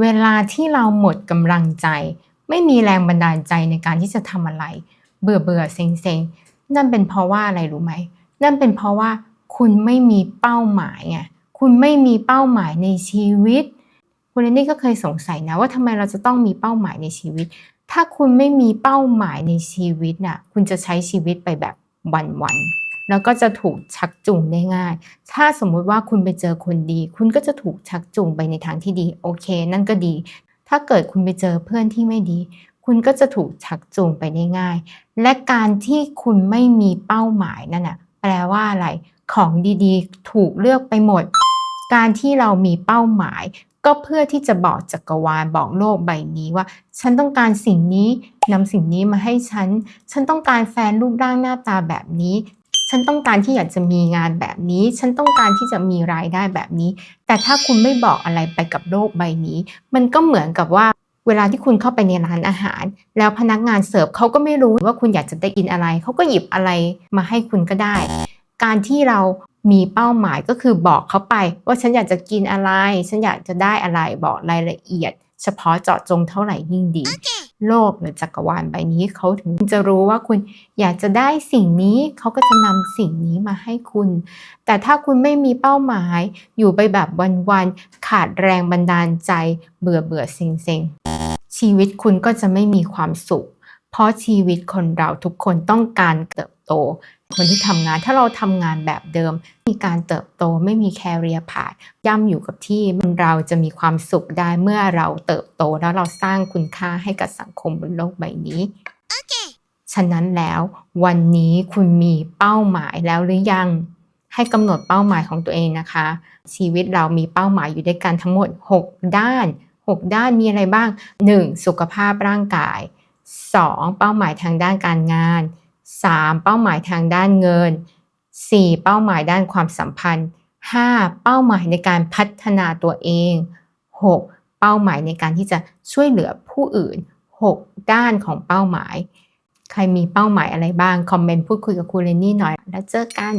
เวลาที่เราหมดกำลังใจ ไม่มีแรงบันดาลใจในการที่จะทำอะไร เบื่อเบื่อเซ็งเซ็งนั่นเป็นเพราะว่าอะไรรู้ไหม นั่นเป็นเพราะว่าคุณไม่มีเป้าหมายไงคุณไม่มีเป้าหมายในชีวิต คุณเรนนี่ก็เคยสงสัยนะว่าทำไมเราจะต้องมีเป้าหมายในชีวิต ถ้าคุณไม่มีเป้าหมายในชีวิตน่ะคุณจะใช้ชีวิตไปแบบวันๆ แล้วก็จะถูกชักจูงได้ง่าย ถ้าสมมุติว่าคุณไปเจอคนดี คุณก็จะถูกชักจูงไปในทางที่ดี โอเค นั่นก็ดี ถ้าเกิดคุณไปเจอเพื่อนที่ไม่ดี คุณก็จะถูกชักจูงไปได้ง่าย และการที่คุณไม่มีเป้าหมายนั่นน่ะแปลว่าอะไร ของดีๆ ถูกเลือกไปหมด การที่เรามีเป้าหมายก็เพื่อที่จะบอกจักรวาลบอกโลกใบนี้ว่า ฉันต้องการสิ่งนี้นำสิ่งนี้มาให้ฉัน ฉันต้องการแฟนรูปร่างหน้าตาแบบนี้ ฉันต้องการที่อยากจะมีงานแบบนี้ ฉันต้องการที่จะมีรายได้แบบนี้ แต่ถ้าคุณไม่บอกอะไรไปกับโลกใบนี้ มันก็เหมือนกับว่าเวลาที่คุณเข้าไปในร้านอาหาร แล้วพนักงานเสิร์ฟเขาก็ไม่รู้ว่าคุณอยากจะได้กินอะไร เขาก็หยิบอะไรมาให้คุณก็ได้ การที่เรามีเป้าหมายก็คือบอกเขาไป ว่าฉันอยากจะกินอะไร ฉันอยากจะได้อะไรบอกรายละเอียด เฉพาะเจาะจงเท่าไหร่ยิ่งดี โลกหรือจักรวาลใบนี้เขาถึงจะรู้ว่าคุณอยากจะได้สิ่งนี้เขาก็จะนำสิ่งนี้มาให้คุณ แต่ถ้าคุณไม่มีเป้าหมาย อยู่ไปแบบวันๆขาดแรงบันดาลใจ เบื่อเบื่อเซ็งเซ็งชีวิตคุณก็จะไม่มีความสุข เพราะชีวิตคนเราทุกคนต้องการเติบโต คนที่ทำงานถ้าเราทำงานแบบเดิม มีการเติบโตไม่มีแคเรียพาธย่ำอยู่กับที่เราจะมีความสุขได้เมื่อเราเติบโตแล้วเราสร้างคุณค่าให้กับสังคมบนโลกใบนี้ฉะนั้นแล้ววันนี้คุณมีเป้าหมายแล้วหรือยัง ให้กำหนดเป้าหมายของตัวเองนะคะ ชีวิตเรามีเป้าหมายอยู่ด้วยกันทั้งหมด 6 ด้าน 6 ด้านมีอะไรบ้าง 1. สุขภาพร่างกาย 2. เป้าหมายทางด้านการงาน 3. เป้าหมายทางด้านเงิน 4. เป้าหมายด้านความสัมพันธ์ 5. เป้าหมายในการพัฒนาตัวเอง 6. เป้าหมายในการที่จะช่วยเหลือผู้อื่น 6 ด้านของเป้าหมาย ใครมีเป้าหมายอะไรบ้าง คอมเมนต์พูดคุยกับครูเรนนี่หน่อย แล้วเจอกัน